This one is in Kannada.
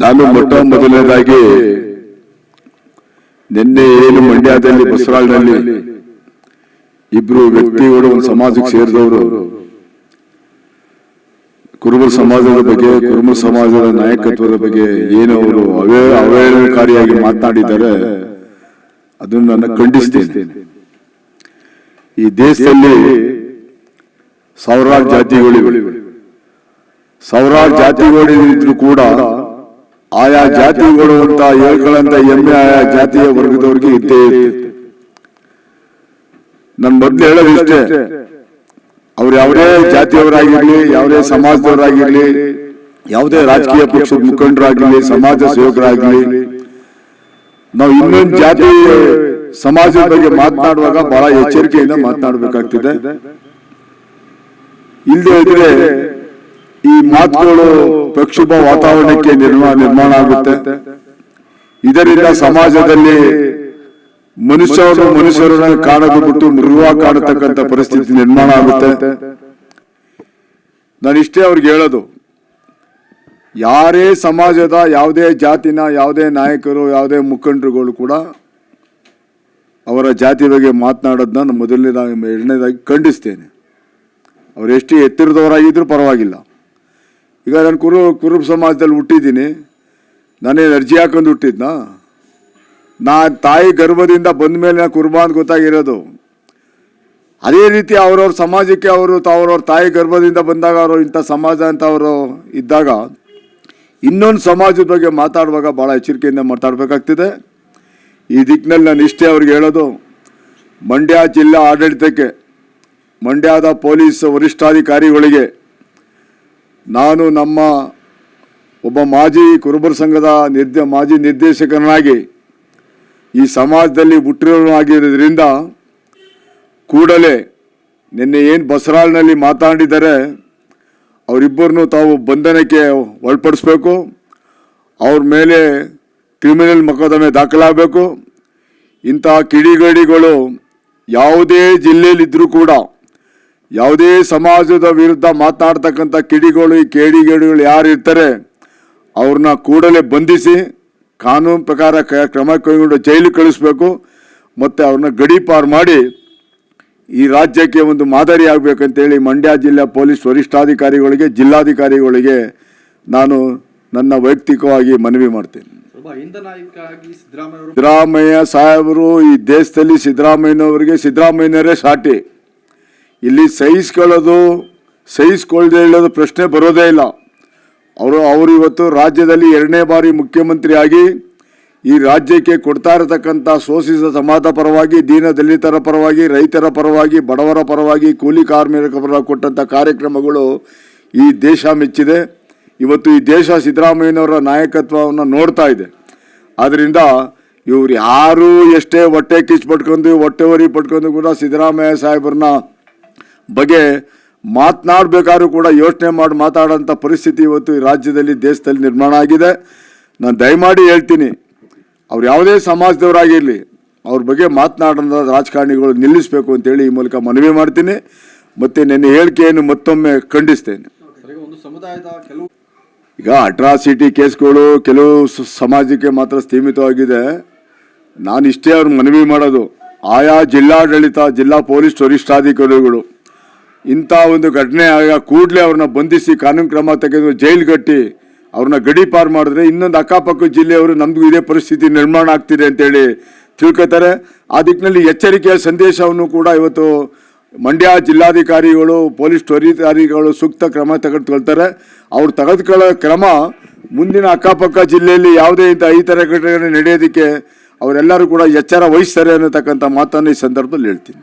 ನಾನು ಮೊಟ್ಟ ಮೊದಲನೇದಾಗಿ ನಿನ್ನೆ ಏನು ಮಂಡ್ಯದಲ್ಲಿ ಬಸರಾಳ್ನಲ್ಲಿ ಇಬ್ರು ವ್ಯಕ್ತಿಗಳು ಒಂದು ಸಮಾಜಕ್ಕೆ ಸೇರಿದವರು. ಕುರುಬರ ಸಮಾಜದ ಬಗ್ಗೆ ಕುರುಬರ ಸಮಾಜದ ನಾಯಕತ್ವದ ಬಗ್ಗೆ ಏನು ಅವರು ಅವೇ ಅವೇಳನಕಾರಿಯಾಗಿ ಮಾತನಾಡಿದ್ದಾರೆ ಅದನ್ನು ನಾನು ಖಂಡಿಸ್ತೇನೆ. ಈ ದೇಶದಲ್ಲಿ ಸಾವಿರಾರು ಜಾತಿಗಳಿವೆ. ಸಾವಿರಾರು ಜಾತಿಗಳಿದ್ರು ಕೂಡ ಆಯಾ ಜಾತಿಗಳು ಅಂತ ಹೇಳ್ಕೊಳ್ಳಂತ ಹೆಮ್ಮೆ ಆಯಾ ಜಾತಿಯ ವರ್ಗದವರಿಗೆ ಇದ್ದೇ ಇರುತ್ತೆ ನಾನು ಮೊದ್ಲು ಹೇಳೋದು ಇಷ್ಟೇ. ಅವ್ರು ಯಾವುದೇ ಜಾತಿಯವರಾಗಿರ್ಲಿ ಯಾವುದೇ ಸಮಾಜದವರಾಗಿರ್ಲಿ ಯಾವುದೇ ರಾಜಕೀಯ ಪಕ್ಷದ ಮುಖಂಡರಾಗಿರ್ಲಿ ಸಮಾಜ ಸೇವಕರಾಗಿರ್ಲಿ ನಾವು ಇನ್ನೊಂದು ಜಾತಿ ಸಮಾಜದ ಬಗ್ಗೆ ಮಾತನಾಡುವಾಗ ಬಹಳ ಎಚ್ಚರಿಕೆಯಿಂದ ಮಾತನಾಡಬೇಕಾಗ್ತಿದೆ. ಇಲ್ಲದೆ ಇದ್ರೆ ಈ ಮಾತುಗಳು ಪ್ರಕ್ಷುಭ ವಾತಾವರಣಕ್ಕೆ ನಿರ್ಮಾಣ ಆಗುತ್ತೆ. ಇದರಿಂದ ಸಮಾಜದಲ್ಲಿ ಮನುಷ್ಯರು ಮನುಷ್ಯರನ್ನ ಕಾಣದು ಬಿಟ್ಟು ಮೃಗವಾ ಕಾಣತಕ್ಕಂಥ ಪರಿಸ್ಥಿತಿ ನಿರ್ಮಾಣ ಆಗುತ್ತೆ. ನಾನು ಇಷ್ಟೇ ಅವ್ರಿಗೆ ಹೇಳೋದು. ಯಾರೇ ಸಮಾಜದ ಯಾವುದೇ ಜಾತಿನ ಯಾವುದೇ ನಾಯಕರು, ಯಾವುದೇ ಮುಖಂಡರುಗಳು ಕೂಡ ಅವರ ಜಾತಿ ಬಗ್ಗೆ ಮಾತನಾಡೋದನ್ನ ನಾನು ಮೊದಲನೇದಾಗಿ ಎರಡನೇದಾಗಿ ಖಂಡಿಸ್ತೇನೆ. ಅವರೆಷ್ಟು ಎತ್ತರದವರಾಗಿದ್ರೂ ಪರವಾಗಿಲ್ಲ. ಈಗ ನಾನು ಕುರು, ಕುರುಬ ಸಮಾಜದಲ್ಲಿ ಹುಟ್ಟಿದ್ದೀನಿ. ನಾನೇನು ಅರ್ಜಿ ಹಾಕೊಂಡು ಹುಟ್ಟಿದ್ನಾ? ನಾ ತಾಯಿ ಗರ್ಭದಿಂದ ಬಂದ ಮೇಲೆ ನಾನು ಕುರುಬ ಅಂತ ಗೊತ್ತಾಗಿರೋದು. ಅದೇ ರೀತಿ ಅವ್ರವ್ರ ಸಮಾಜಕ್ಕೆ ಅವರು ಅವ್ರವ್ರ ತಾಯಿ ಗರ್ಭದಿಂದ ಬಂದಾಗ ಅವರು ಇಂಥ ಸಮಾಜ ಅಂತ ಅವರು ಇದ್ದಾಗ ಇನ್ನೊಂದು ಸಮಾಜದ ಬಗ್ಗೆ ಮಾತಾಡುವಾಗ ಭಾಳ ಎಚ್ಚರಿಕೆಯಿಂದ ಮಾತಾಡಬೇಕಾಗ್ತಿದೆ. ಈ ದಿಕ್ಕಿನಲ್ಲಿ ನಾನು ಇಷ್ಟೇ ಅವ್ರಿಗೆ ಹೇಳೋದು, ಮಂಡ್ಯ ಜಿಲ್ಲಾ ಆಡಳಿತಕ್ಕೆ, ಮಂಡ್ಯದ ಪೊಲೀಸ್ ವರಿಷ್ಠಾಧಿಕಾರಿಗಳಿಗೆ ನಾನು ನಮ್ಮ ಒಬ್ಬ ಮಾಜಿ ಕುರುಬರ ಸಂಘದ ನಿರ್ದ, ಮಾಜಿ ನಿರ್ದೇಶಕನಾಗಿ ಈ ಸಮಾಜದಲ್ಲಿ ಹುಟ್ಟಿರೋನಾಗಿರೋದ್ರಿಂದ ಕೂಡಲೇ ನಿನ್ನೆ ಏನು ಬಸರಾಳ್ನಲ್ಲಿ ಮಾತಾಡಿದ್ದಾರೆ ಅವರಿಬ್ಬರನ್ನು ತಾವು ಬಂಧನಕ್ಕೆ ಒಳಪಡಿಸ್ಬೇಕು, ಅವ್ರ ಮೇಲೆ ಕ್ರಿಮಿನಲ್ ಮೊಕದ್ದಮೆ ದಾಖಲಾಗಬೇಕು. ಇಂಥ ಕಿಡಿಗಡಿಗಳು ಯಾವುದೇ ಜಿಲ್ಲೆಯಲ್ಲಿದ್ದರೂ ಕೂಡ ಯಾವುದೇ ಸಮಾಜದ ವಿರುದ್ಧ ಮಾತನಾಡ್ತಕ್ಕಂಥ ಕಿಡಿಗಳು ಈ ಕೇಡಿಗೇಡಿಗಳು ಯಾರು ಇರ್ತಾರೆ ಅವ್ರನ್ನ ಕೂಡಲೇ ಬಂಧಿಸಿ ಕಾನೂನು ಪ್ರಕಾರ ಕ್ರಮ ಕೈಗೊಂಡು ಜೈಲು ಕಳಿಸ್ಬೇಕು ಮತ್ತು ಅವ್ರನ್ನ ಗಡೀಪಾರು ಮಾಡಿ ಈ ರಾಜ್ಯಕ್ಕೆ ಒಂದು ಮಾದರಿ ಆಗಬೇಕಂತೇಳಿ ಮಂಡ್ಯ ಜಿಲ್ಲಾ ಪೊಲೀಸ್ ವರಿಷ್ಠಾಧಿಕಾರಿಗಳಿಗೆ ಜಿಲ್ಲಾಧಿಕಾರಿಗಳಿಗೆ ನಾನು ನನ್ನ ವೈಯಕ್ತಿಕವಾಗಿ ಮನವಿ ಮಾಡ್ತೇನೆ. ಸಿದ್ದರಾಮಯ್ಯ ಸಾಹೇಬರು ಈ ದೇಶದಲ್ಲಿ ಸಿದ್ದರಾಮಯ್ಯನವರಿಗೆ ಸಿದ್ದರಾಮಯ್ಯನವರೇ ಸಾಟಿ. ಇಲ್ಲಿ ಸಹಿಸ್ಕೊಳ್ಳೋದು ಸಹಿಸ್ಕೊಳ್ಳದೆ ಹೇಳೋದು ಪ್ರಶ್ನೆ ಬರೋದೇ ಇಲ್ಲ. ಅವರು ಅವರು ಇವತ್ತು ರಾಜ್ಯದಲ್ಲಿ ಎರಡನೇ ಬಾರಿ ಮುಖ್ಯಮಂತ್ರಿಯಾಗಿ ಈ ರಾಜ್ಯಕ್ಕೆ ಕೊಡ್ತಾ ಇರತಕ್ಕಂಥ ಶೋಷಿತ ಸಮಾಜ ಪರವಾಗಿ, ದೀನ ದಲಿತರ ಪರವಾಗಿ, ರೈತರ ಪರವಾಗಿ, ಬಡವರ ಪರವಾಗಿ, ಕೂಲಿ ಕಾರ್ಮಿಕರ ಪರವಾಗಿ ಕೊಟ್ಟಂಥ ಕಾರ್ಯಕ್ರಮಗಳು ಈ ದೇಶ ಮೆಚ್ಚಿದೆ. ಇವತ್ತು ಈ ದೇಶ ಸಿದ್ದರಾಮಯ್ಯನವರ ನಾಯಕತ್ವವನ್ನು ನೋಡ್ತಾ ಇದೆ. ಆದ್ದರಿಂದ ಇವ್ರು ಯಾರು ಎಷ್ಟೇ ಹೊಟ್ಟೆ ಕಿಚ್ಚು ಪಟ್ಕೊಂಡು ಹೊಟ್ಟೆವರಿ ಪಟ್ಕೊಂಡು ಕೂಡ ಸಿದ್ದರಾಮಯ್ಯ ಸಾಹೇಬ್ರನ್ನ ಬಗ್ಗೆ ಮಾತನಾಡಬೇಕಾದ್ರೂ ಕೂಡ ಯೋಚನೆ ಮಾಡಿ ಮಾತಾಡೋಂಥ ಪರಿಸ್ಥಿತಿ ಇವತ್ತು ಈ ರಾಜ್ಯದಲ್ಲಿ, ದೇಶದಲ್ಲಿ ನಿರ್ಮಾಣ ಆಗಿದೆ. ನಾನು ದಯಮಾಡಿ ಹೇಳ್ತೀನಿ, ಅವ್ರು ಯಾವುದೇ ಸಮಾಜದವರಾಗಿರಲಿ, ಅವ್ರ ಬಗ್ಗೆ ಮಾತನಾಡೋಂಥ ರಾಜಕಾರಣಿಗಳು ನಿಲ್ಲಿಸಬೇಕು ಅಂತೇಳಿ ಈ ಮೂಲಕ ಮನವಿ ಮಾಡ್ತೀನಿ. ಮತ್ತು ನನ್ನ ಹೇಳಿಕೆಯನ್ನು ಮತ್ತೊಮ್ಮೆ ಖಂಡಿಸ್ತೇನೆ. ಈಗ ಅಟ್ರಾಸಿಟಿ ಕೇಸ್ಗಳು ಕೆಲವು ಸಮಾಜಕ್ಕೆ ಮಾತ್ರ ಸೀಮಿತವಾಗಿದೆ. ನಾನು ಇಷ್ಟೇ ಅವ್ರು ಮನವಿ ಮಾಡೋದು. ಆಯಾ ಜಿಲ್ಲಾಡಳಿತ, ಜಿಲ್ಲಾ ಪೊಲೀಸ್ ವರಿಷ್ಠಾಧಿಕಾರಿಗಳು ಇಂಥ ಒಂದು ಘಟನೆ ಆಗ ಕೂಡಲೇ ಅವ್ರನ್ನ ಬಂಧಿಸಿ ಕಾನೂನು ಕ್ರಮ ತೆಗೆದು ಜೈಲು ಕಟ್ಟಿ ಅವ್ರನ್ನ ಗಡೀಪಾರು ಮಾಡಿದ್ರೆ ಇನ್ನೊಂದು ಅಕ್ಕಪಕ್ಕ ಜಿಲ್ಲೆಯವರು ನಮಗೂ ಇದೇ ಪರಿಸ್ಥಿತಿ ನಿರ್ಮಾಣ ಆಗ್ತಿದೆ ಅಂತೇಳಿ ತಿಳ್ಕೊತಾರೆ. ಆ ದಿಕ್ಕಿನಲ್ಲಿ ಎಚ್ಚರಿಕೆಯ ಸಂದೇಶವನ್ನು ಕೂಡ ಇವತ್ತು ಮಂಡ್ಯ ಜಿಲ್ಲಾಧಿಕಾರಿಗಳು, ಪೊಲೀಸ್ ತ್ವರಿತಾರಿಗಳು ಸೂಕ್ತ ಕ್ರಮ ತೆಗೆದುಕೊಳ್ತಾರೆ. ಅವ್ರು ತೆಗೆದುಕೊಳ್ಳೋ ಕ್ರಮ ಮುಂದಿನ ಅಕ್ಕಪಕ್ಕ ಜಿಲ್ಲೆಯಲ್ಲಿ ಯಾವುದೇ ಇಂಥ ಈ ಥರ ಘಟನೆ ನಡೆಯೋದಕ್ಕೆ ಅವರೆಲ್ಲರೂ ಕೂಡ ಎಚ್ಚರ ವಹಿಸ್ತಾರೆ ಅನ್ನತಕ್ಕಂಥ ಮಾತನ್ನು ಈ ಸಂದರ್ಭದಲ್ಲಿ ಹೇಳ್ತೀನಿ.